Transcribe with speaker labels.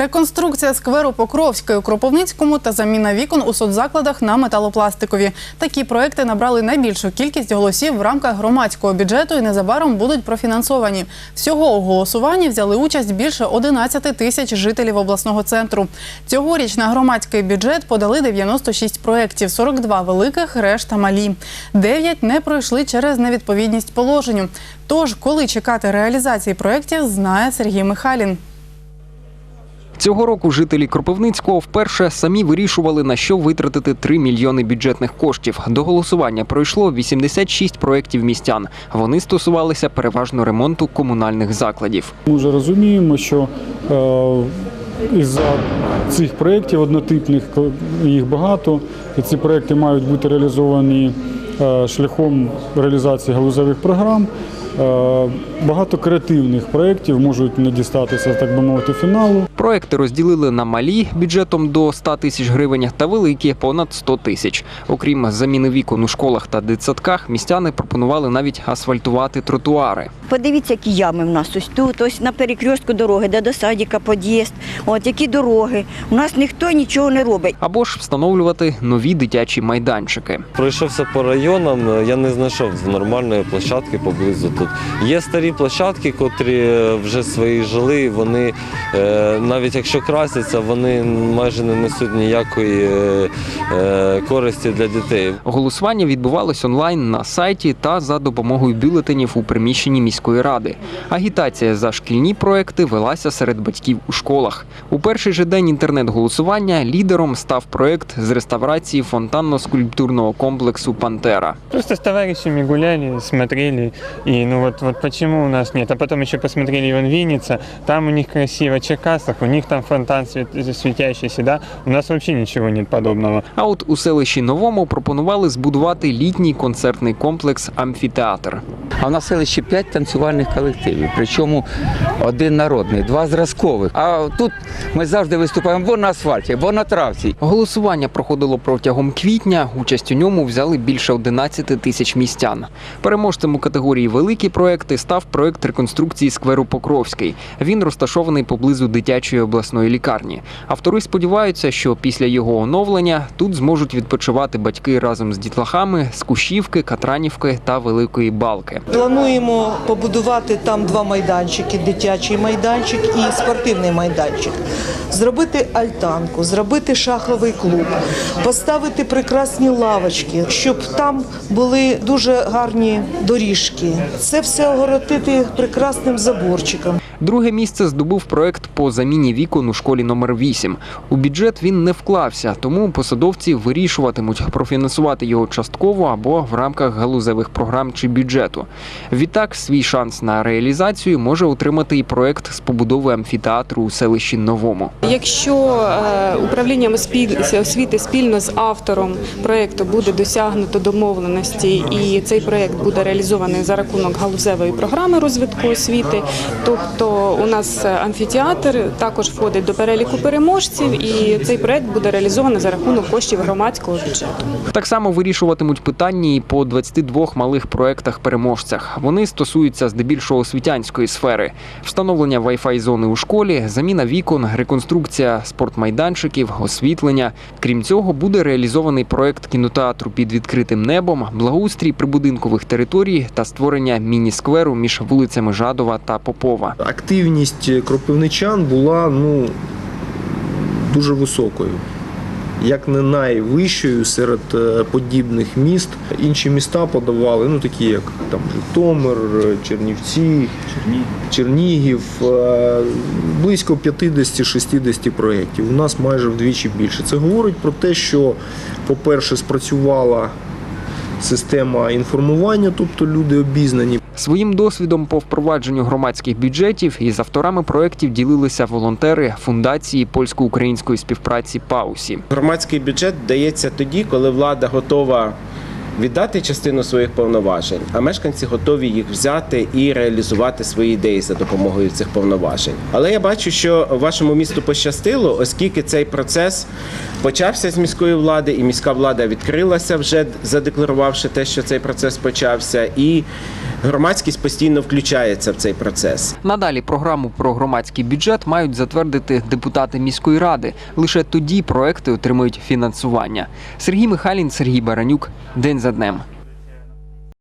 Speaker 1: Реконструкція скверу Покровської у Кропивницькому та заміна вікон у соцзакладах на металопластикові. Такі проекти набрали найбільшу кількість голосів в рамках громадського бюджету і незабаром будуть профінансовані. Всього у голосуванні взяли участь більше 11 тисяч жителів обласного центру. Цьогоріч на громадський бюджет подали 96 проєктів, 42 великих, решта малі. Дев'ять не пройшли через невідповідність положенню. Тож, коли чекати реалізації проєктів, знає Сергій Михайлін.
Speaker 2: Цього року жителі Кропивницького вперше самі вирішували на що витратити 3 мільйони бюджетних коштів. До голосування пройшло 86 проєктів містян. Вони стосувалися переважно ремонту комунальних закладів.
Speaker 3: Ми вже розуміємо, що е, із-за цих проєктів однотипних їх багато, і ці проєкти мають бути реалізовані е, шляхом реалізації галузевих програм. Е, Багато креативних проєктів можуть не дістатися, так би мовити, фіналу.
Speaker 2: Проекти розділили на малі бюджетом до 100 тисяч гривень та великі понад 100 тисяч. Окрім заміни вікон у школах та дитсадках, містяни пропонували навіть асфальтувати тротуари.
Speaker 4: Подивіться, які ями в нас ось тут, ось на перекрестку дороги, де до садика, під'їзд. От які дороги. У нас ніхто нічого не робить.
Speaker 2: Або ж встановлювати нові дитячі майданчики.
Speaker 5: Пройшовся по районам, я не знайшов нормальної площадки поблизу тут. Є старі площадки, котрі вже свої жили. Вони е, навіть якщо красяться, вони майже не несуть ніякої е, е, користі для дітей.
Speaker 2: Голосування відбувалось онлайн на сайті та за допомогою бюлетенів у приміщенні міської ради. Агітація за шкільні проекти велася серед батьків у школах. У перший же день інтернет-голосування лідером став проект з реставрації фонтанно-скульптурного комплексу Пантера.
Speaker 6: Просто с товарищами гуляли, смотрели, и ну вот, вот почему у нас нет. А потом еще посмотрели Иван Винница, там у них красиво, в Черкасах, у них там фонтан свет- светящийся, да, у нас вообще ничего нет подобного.
Speaker 2: А от у селищі Новому пропонували збудувати літній концертний комплекс Амфітеатр.
Speaker 7: А в нас в селищі п'ять танцювальних колективів, причому один народний, два зразкових. А тут ми завжди виступаємо або на асфальті, або на травці.
Speaker 2: Голосування проходило протягом квітня. Участь у ньому взяли більше 11 тисяч містян. Переможцем у категорії великі проекти став проект реконструкції скверу Покровський. Він розташований поблизу дитячої обласної лікарні. Автори сподіваються, що після його оновлення тут зможуть відпочивати батьки разом з дітлахами з Кушівки, Катранівки та Великої Балки.
Speaker 8: Плануємо побудувати там два майданчики: дитячий майданчик і спортивний майданчик. Зробити альтанку, зробити шаховий клуб, поставити прекрасні лавочки, щоб там були дуже гарні доріжки. Це все огородити прекрасним заборчиком.
Speaker 2: Друге місце здобув проект по заміні вікон у школі номер 8 У бюджет він не вклався, тому посадовці вирішуватимуть профінансувати його частково або в рамках галузевих програм чи бюджету. Відтак, свій шанс на реалізацію може отримати і проект з побудови амфітеатру у селищі Новому.
Speaker 9: Якщо е, управлінням освіти спільно з автором проєкту буде досягнуто домовленості, і цей проєкт буде реалізований за рахунок галузевої програми розвитку освіти, тобто у нас амфітеатр також входить до переліку переможців, і цей проєкт буде реалізований за рахунок коштів громадського бюджету.
Speaker 2: Так само вирішуватимуть питання і по 22 малих проектах-переможцях. Вони стосуються здебільшого освітянської сфери: встановлення Wi-Fi зони у школі, заміна вікон, реконструкція спортмайданчиків, освітлення. Крім цього, буде реалізований проект кінотеатру під відкритим небом, благоустрій прибудинкових територій та створення міні-скверу між вулицями Жадова та Попова.
Speaker 10: активність кропивничан була ну, дуже високою. Як не найвищою серед е, подібних міст. Інші міста подавали, ну такі як там Житомир, е, Чернівці, Чернігів, е, близько 50-60 проєктів. У нас майже вдвічі більше. Це говорить про те, що, по-перше, спрацювала система інформування, тобто люди обізнані.
Speaker 2: Своїм досвідом по впровадженню громадських бюджетів із авторами проєктів ділилися волонтери фундації польсько-української співпраці Паусі.
Speaker 11: Громадський бюджет дається тоді, коли влада готова віддати частину своїх повноважень, а мешканці готові їх взяти і реалізувати свої ідеї за допомогою цих повноважень. Але я бачу, що вашому місту пощастило, оскільки цей процес почався з міської влади, і міська влада відкрилася, вже задекларувавши те, що цей процес почався, і громадськість постійно включається в цей процес.
Speaker 2: Надалі програму про громадський бюджет мають затвердити депутати міської ради. Лише тоді проекти отримують фінансування. Сергій Михайлін, Сергій Баранюк. День за днем.